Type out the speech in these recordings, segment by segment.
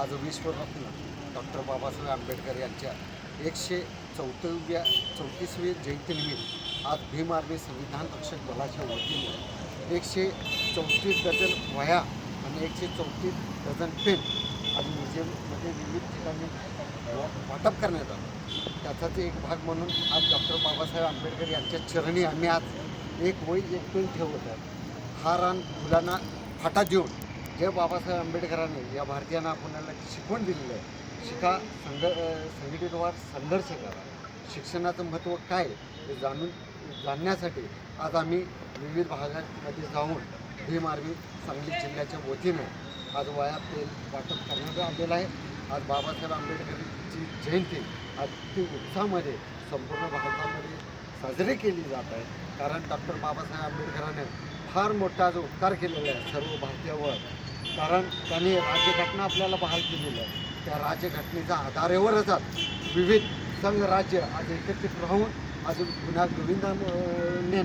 आज विश्वरत्न डॉक्टर बाबासाहेब आंबेडकर यांच्या एकशे चौथव्या चौतीसवी जयंतीनिमित्त आज भीम आर्मी संविधान रक्षक दलाच्या वतीने एकशे चौतीस डझन वह्या आणि एकशे चौतीस डझन पेन आज म्युझियममध्ये विविध ठिकाणी वाटप करण्यात आलं. त्याचाच एक भाग म्हणून आज डॉक्टर बाबासाहेब आंबेडकर यांच्या चरणी आम्ही आज एक वय एक पेन ठेवत आहे हा रान फुलांना फाटा देऊन जे बाबासाहेब आंबेडकरांनी या भारतीयांना आपल्याला शिकवण दिलेलं आहे शिका संघ संघटित व्हा संघर्ष करा. शिक्षणाचं महत्त्व काय हे जाणून जाणण्यासाठी आज आम्ही विविध भागांमध्ये जाऊन भीम आर्मी सांगली जिल्ह्याच्या वतीनं आज वया तेल वाटप करण्यात आलेलं आहे. आज बाबासाहेब आंबेडकरांची जयंती अगदी उत्साहामध्ये संपूर्ण भारतामध्ये साजरी केली जात आहे. कारण डॉक्टर बाबासाहेब आंबेडकरांनी फार मोठा जो उपकार केलेला आहे सर्व भारतीयावर. कारण त्यांनी राज्यघटना आपल्याला बहाल केलेली आहे. त्या राज्यघटनेच्या आधारेवरच आज विविध संघ राज्य आज एकत्रित राहून आज गुन्हा गोविंदाने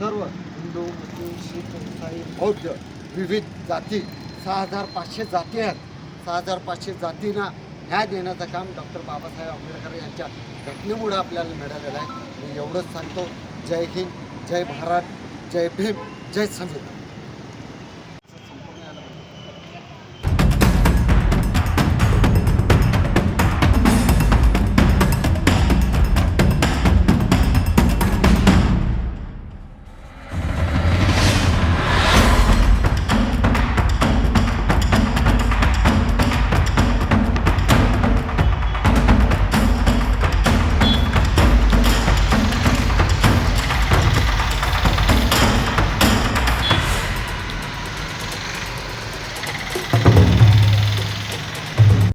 सर्व हिंदू मुस्लिम शीख इसाई बौद्ध विविध जाती सहा हजार पाचशे जाती आहेत. सहा हजार पाचशे जातींना न्याय देण्याचं काम डॉक्टर बाबासाहेब आंबेडकर यांच्या घटनेमुळे आपल्याला मिळालेलं आहे. मी एवढंच सांगतो. जय हिंद जय भारत जय भीम. जय संविधान